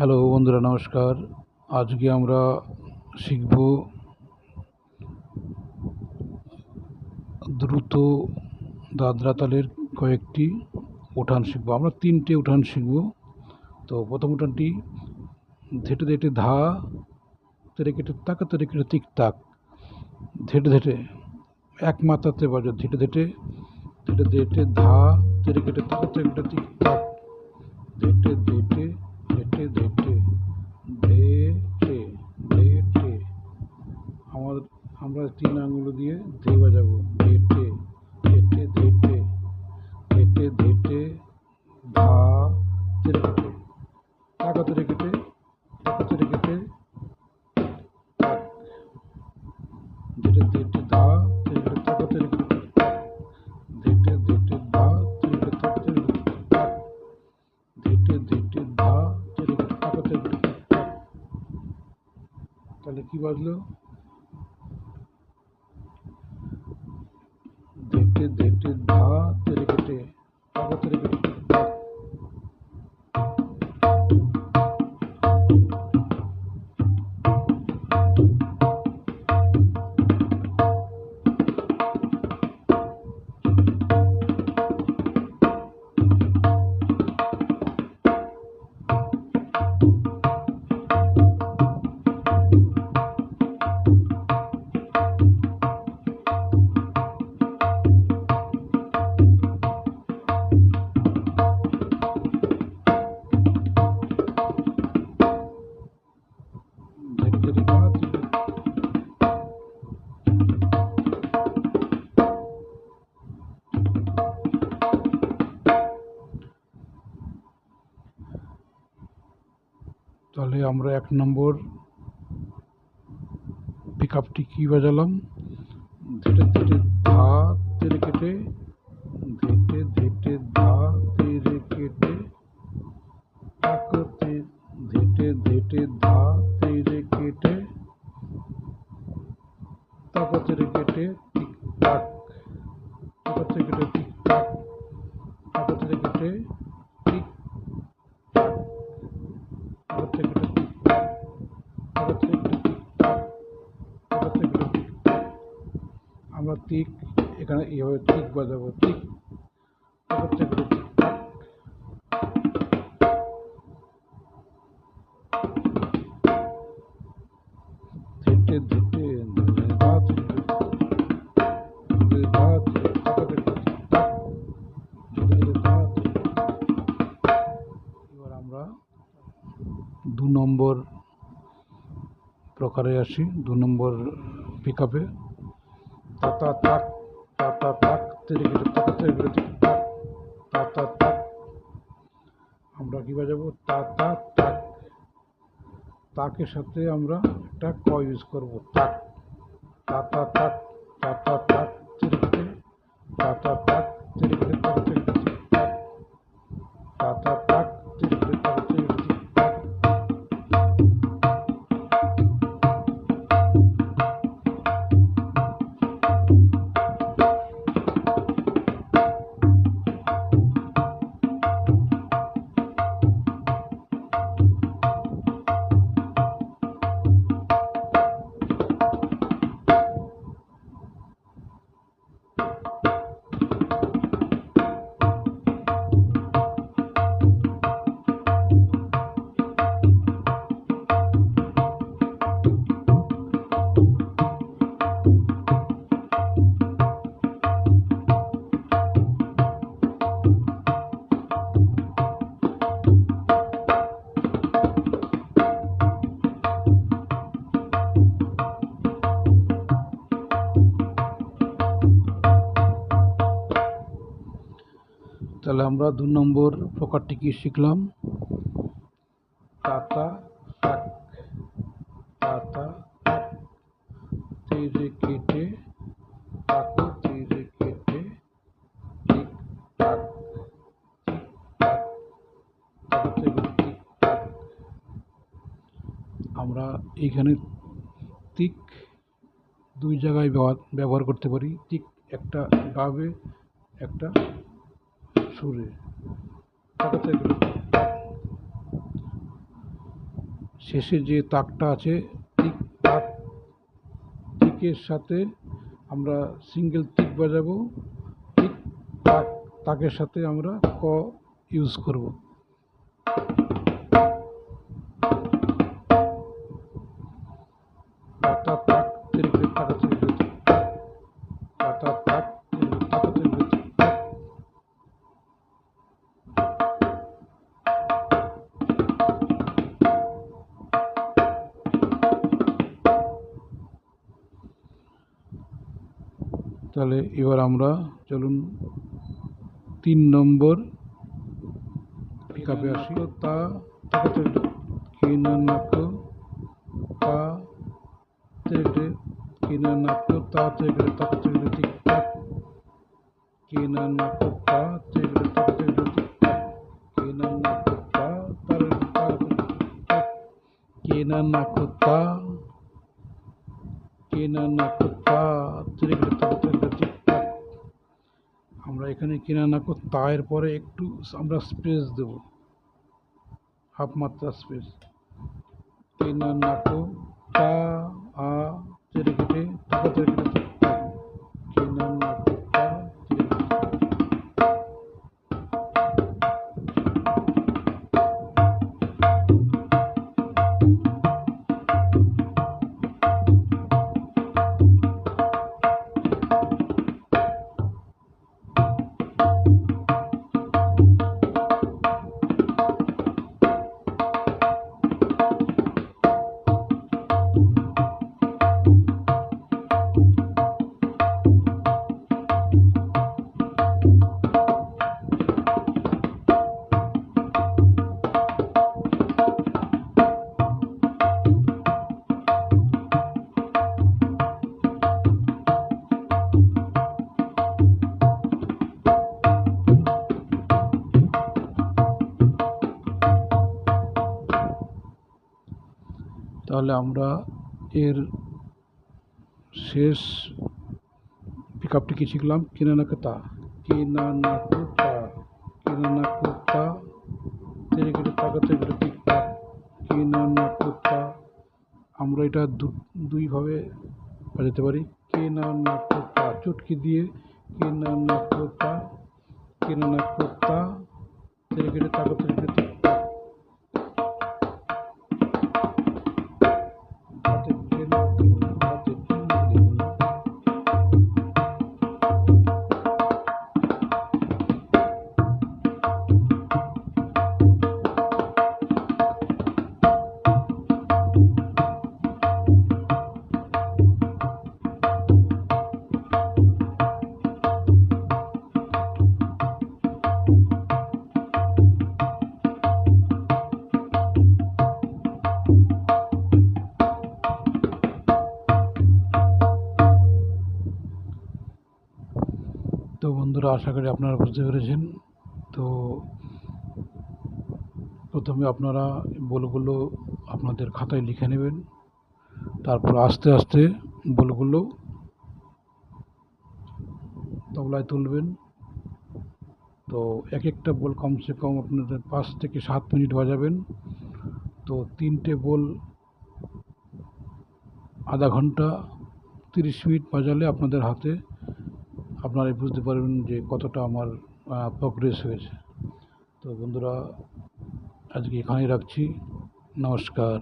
Hello বন্ধুরা, নমস্কার। আজকে আমরা শিখব দ্রুত দাদরা তালের কয়েকটি উঠান শিখব। আমরা তিনটে উঠান শিখব। তো প্রথম উঠানটি ধেটে ধেটে ধা, তেরে কেটে তাকা, তেরে কেটে তিক, তাক। ধেটে ধেটে এক মাত্রাতে বাজে। ধেটে ধেটে ধেটে ধেটে ধা, তেরে কেটে তাকা, তেরে কেটে তিক, তাক। ধেটে ধেটে ধেটে ধেটে ধেটে ধেটে আমাদের আমরা তিন আঙুল দিয়ে ধে বাজাবো। ধেটে ধেটে ধেটে ধেটে ধেটে ধা তেরে কেটে টাকা তেরে কেটে টাকা তেরে কেটে টাক ধেটে ধেটে ধা তেরে টাকা তেরে ধেটে ধেটে ধা তেরে টাকা তেরে ধেটে ধেটে ধা কি বাজলো আমরা এক নম্বর পিক আপটি কী বাজালাম? ধীরে ধীরে ধা তেরে কেটে টিক এখানে এইভাবে টিক বাজাবো টিক এবার আমরা দু নম্বর প্রকারে আসি, দু নম্বর পিক আপে তাতা তাক তাতা তাক তেরে কেটে তাকা তাতা তাক আমরা কি বাজাবো তাতা তাক তাকের সাথে আমরা একটা ক ইউজ করব তাক তাতা তাক তা তাক তেরে কেটে তাতা তাহলে আমরা দু নম্বর প্রকারটি কি শিখলাম? তাতা তাতা তেরে কেটে কেটে আমরা এইখানে তিক দুই জায়গায় ব্যবহার করতে পারি। তিক একটা গাবে একটা সুরে শেষে যে তাকটা আছে, ঠিক তাক তিকের সাথে আমরা সিঙ্গেল তিক বাজাবো, ঠিক তাক, তাকের সাথে আমরা ক ইউজ করব। তাক তিরকে তাহলে এবার আমরা চলুন তিন নম্বর পিকআপে আসি। তা কিনা তা কিনা নাক তা তেরে তাকে তেরে ঠিক তাক কিনা নাক তা কিনা তা তারে তা তা আমরা এখানে কিনা না তায়ের পরে একটু আমরা স্পেস দেব। হাফ মাত্রা স্পেস কিনা নাক তা আ তাহলে আমরা এর শেষ পিকআপটি কি শিখলাম? কিনা নাক তা কিনা নাক তা কিনা নাক তা তেরে কেটে তাকা তেরে কেটে ঠিক তাক কিনা নাক তা আমরা এটা দুইভাবে বাজাতে পারি। কিনা নাক তা চুটকি দিয়ে কিনা নাক তা কিনা বন্ধুরা, আশা করি আপনারা বুঝতে পেরেছেন। তো প্রথমে আপনারা বলগুলো আপনাদের খাতায় লিখে নেবেন। তারপর আস্তে আস্তে বলগুলো তবলায় তুলবেন। তো এক একটা বল কমসে কম আপনাদের পাঁচ থেকে সাত মিনিট বাজাবেন। তো তিনটে বল আধা ঘণ্টা তিরিশ মিনিট বাজালে আপনাদের হাতে আপনারাই বুঝতে পারবেন যে কতটা আমার প্রগ্রেস হয়েছে। তো বন্ধুরা আজকে এখানেই রাখছি। নমস্কার।